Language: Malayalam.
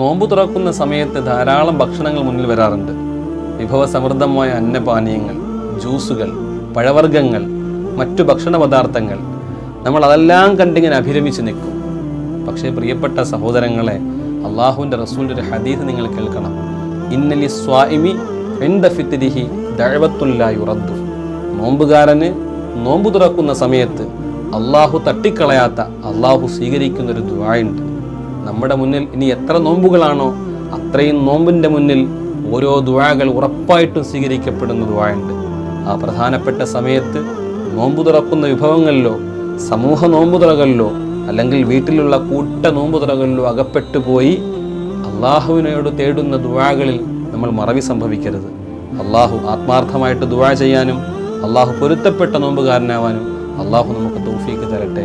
നോമ്പ് തുറക്കുന്ന സമയത്ത് ധാരാളം ഭക്ഷണങ്ങൾ മുന്നിൽ വരാറുണ്ട്. വിഭവസമൃദ്ധമായ അന്നപാനീയങ്ങൾ ജ്യൂസുകൾ പഴവർഗങ്ങൾ മറ്റു ഭക്ഷണ പദാർത്ഥങ്ങൾ നമ്മൾ അതെല്ലാം കണ്ടിങ്ങനെ അഭിരമിച്ച് നിൽക്കും. പക്ഷേ പ്രിയപ്പെട്ട സഹോദരങ്ങളെ അള്ളാഹുവിന്റെ റസൂലിന്റെ ഒരു ഹദീസ് നിങ്ങൾ കേൾക്കണം. ഇന്നലി സ്വാഇമി എന്ത ഫിത്തിരിഹി ദഴവത്തുല്ലായി ഉറദ്ദു നോമ്പുകാരന് നോമ്പ് തുറക്കുന്ന സമയത്ത് അള്ളാഹു തട്ടിക്കളയാത്ത അള്ളാഹു സ്വീകരിക്കുന്നൊരു ദ്വായുണ്ട് നമ്മുടെ മുന്നിൽ ഇനി എത്ര നോമ്പുകളാണോ അത്രയും നോമ്പിന്റെ മുന്നിൽ ഓരോ ദുവാകൾ ഉറപ്പായിട്ടും സ്വീകരിക്കപ്പെടുന്ന ദുവായുണ്ട് ആ പ്രധാനപ്പെട്ട സമയത്ത് നോമ്പ് തുറക്കുന്ന വിഭവങ്ങളിലോ സമൂഹ നോമ്പുതുറകളിലോ അല്ലെങ്കിൽ വീട്ടിലുള്ള കൂട്ട നോമ്പുതുറകളിലോ അകപ്പെട്ടു പോയി അള്ളാഹുവിനോട് തേടുന്ന ദുവാകളിൽ നമ്മൾ മറവി സംഭവിക്കരുത്. അള്ളാഹു ആത്മാർത്ഥമായിട്ട് ദുവാ ചെയ്യാനും അള്ളാഹു പൊരുത്തപ്പെട്ട നോമ്പുകാരനാവാനും അള്ളാഹു നമുക്ക് തൗഫീക്ക് തരട്ടെ.